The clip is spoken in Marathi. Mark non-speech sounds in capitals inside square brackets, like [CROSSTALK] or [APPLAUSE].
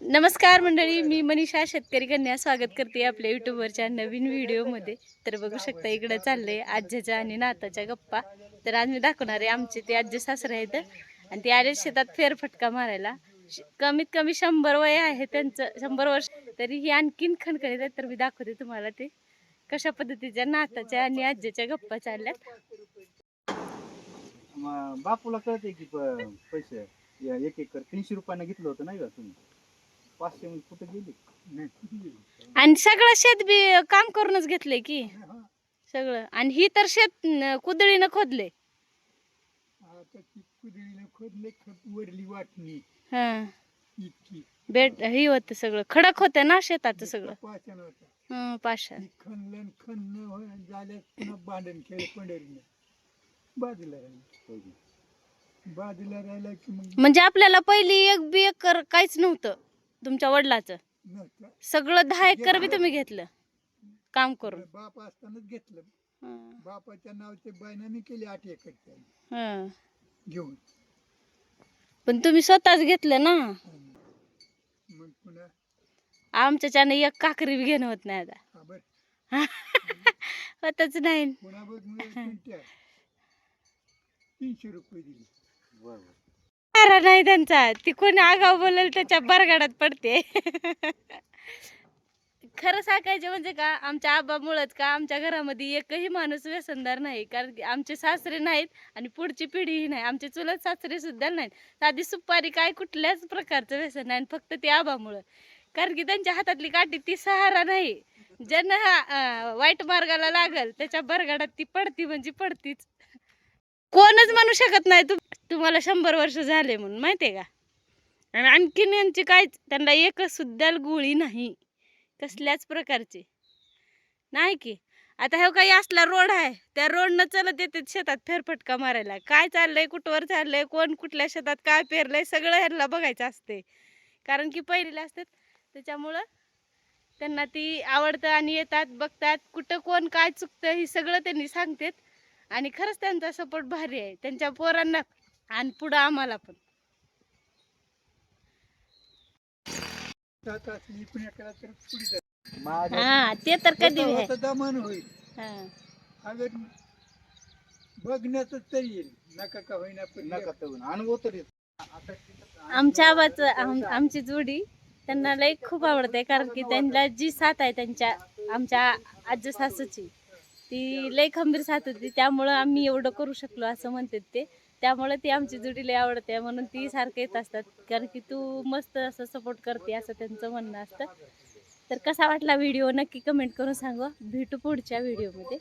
नमस्कार मंडळी मी मनीषा शेतकरी कन्या. स्वागत करते आपल्या युट्यूबवरच्या नवीन व्हिडिओमध्ये तर बघू शकता इकडं चाललंय आज्याच्या आणि नाताच्या गप्पा. तर आज मी दाखवणार आहे आमचे ते आजी सासरे आहेत. आणि ते आले शेतात फेरफटका मारायला. कमीत कमी शंभर वय आहे त्यांचं शंभर वर्ष. तरी ही आणखीन खणखणीत आहेत तर मी दाखवते तुम्हाला ते. कशा पद्धतीच्या नाताच्या आणि आज्याच्या गप्पा चालल्यात. बापूला कळते की पैसे एक एकर तीनशे रुपयानं घेतलं होतं नाही का तुम्ही? पाचशे मध्ये कुठं गेली? आणि सगळं शेत बी काम करूनच घेतलंय की. सगळं. आणि ही तर शेत न- कुदळीनं खोदले आता ती कुदळीनं खोदले खत वरली वाटणी. हा. इतकी. हे होतं सगळं. खडक होतं ना शेताचं सगळं? पाचन होता. हं, पाषाण. ती खणलं न खणणं होय, झाल्यास पुन्हा भांडण खेळ पंढरीनं. बाजूला राहिलं. बाजूला राहिला की मग म्हणजे आपल्याला पहिली एक बी एकर काहीच नव्हतं. तुमच्या वडिलाचं. सगळं दहा एकर बी तुम्ही घेतलं. काम करून. बाप असतानाच घेतलं. हं, बापाच्या नावचे बायनामी केली आठ एकरच्या हं. घेऊन. पण तुम्ही स्वतःच घेतलं ना. मग पुन्हा? आमच्याच्यानं एक काकरी बी घेणं होत नाही आता. हा बर? [LAUGHS] होतच नाही. पुन्हा बघ मग कोणत्या [LAUGHS] तीनशे रुपये दिले. बरोबर खरा नाही त्यांचा. ती कोणी आगाव बोलेल त्याच्या बरगाडात पडते. खरं सांगायचे म्हणजे का आमच्या आबामुळंच का आमच्या घरामध्ये एकही माणूस व्यसनदार नाही. कारण की आमचे सासरे नाहीत आणि पुढची पिढीही नाही. आमचे चुलत सासरे सुद्धा नाहीत. साधी सुपारी काय कुठल्याच प्रकारचं व्यसन नाही आणि फक्त ते आबामुळं. कारण की त्यांच्या हातातली काठी ती सहारा नाही. ज्यांना हा वाईट मार्गाला लागल त्याच्या बरगाडात ती पडती म्हणजे पडतीच. कोणच म्हणू शकत नाही. तू तुम्हाला शंभर वर्ष झाले म्हणून माहितीये का? आणि आणखीन यांची काहीच त्यांना एकच सुद्धा गोळी नाही. कसल्याच प्रकारची. नाही की? आता हे काही असला रोड आहे त्या रोडनं चलत येते शेतात फेरफटका मारायला. काय चाललंय कुठवर चाललंय कोण कुठल्या शेतात काय पेरलंय सगळं ह्यांना बघायचं असते कारण की पहिलेले असतात त्याच्यामुळं त्यांना ती आवडतं आणि येतात बघतात कुठं कोण काय चुकतं हे सगळं त्यांनी सांगतात. आणि खरंच त्यांचा सपोर्ट भारी आहे. त्यांच्या पोरांना आणि पुढं आम्हाला पण. हा ते तर कधी बी आहे आता दमन होईल. हा. अगर बघण्याचं तरी येईल. नका का होईना पण नका तर अनुभव तरी आता आमच्या आबाचं आम- आमची जोडी त्यांना लई खूप आवडते कारण की त्यांना जी साथ आहे त्यांच्या आमच्या आजी सासूची ती लई खंबीर साथ होती त्यामुळं आम्ही एवढं करू शकलो असं म्हणतात ते. त्यामुळे ती आमची जुडी लई आवडते म्हणून ती सारखं येत असतात. कारण की तू मस्त असं सपोर्ट करते असं त्यांचं म्हणणं असतं. तर कसा वाटला व्हिडिओ नक्की कमेंट करून सांगा. भेटू पुढच्या व्हिडिओमध्ये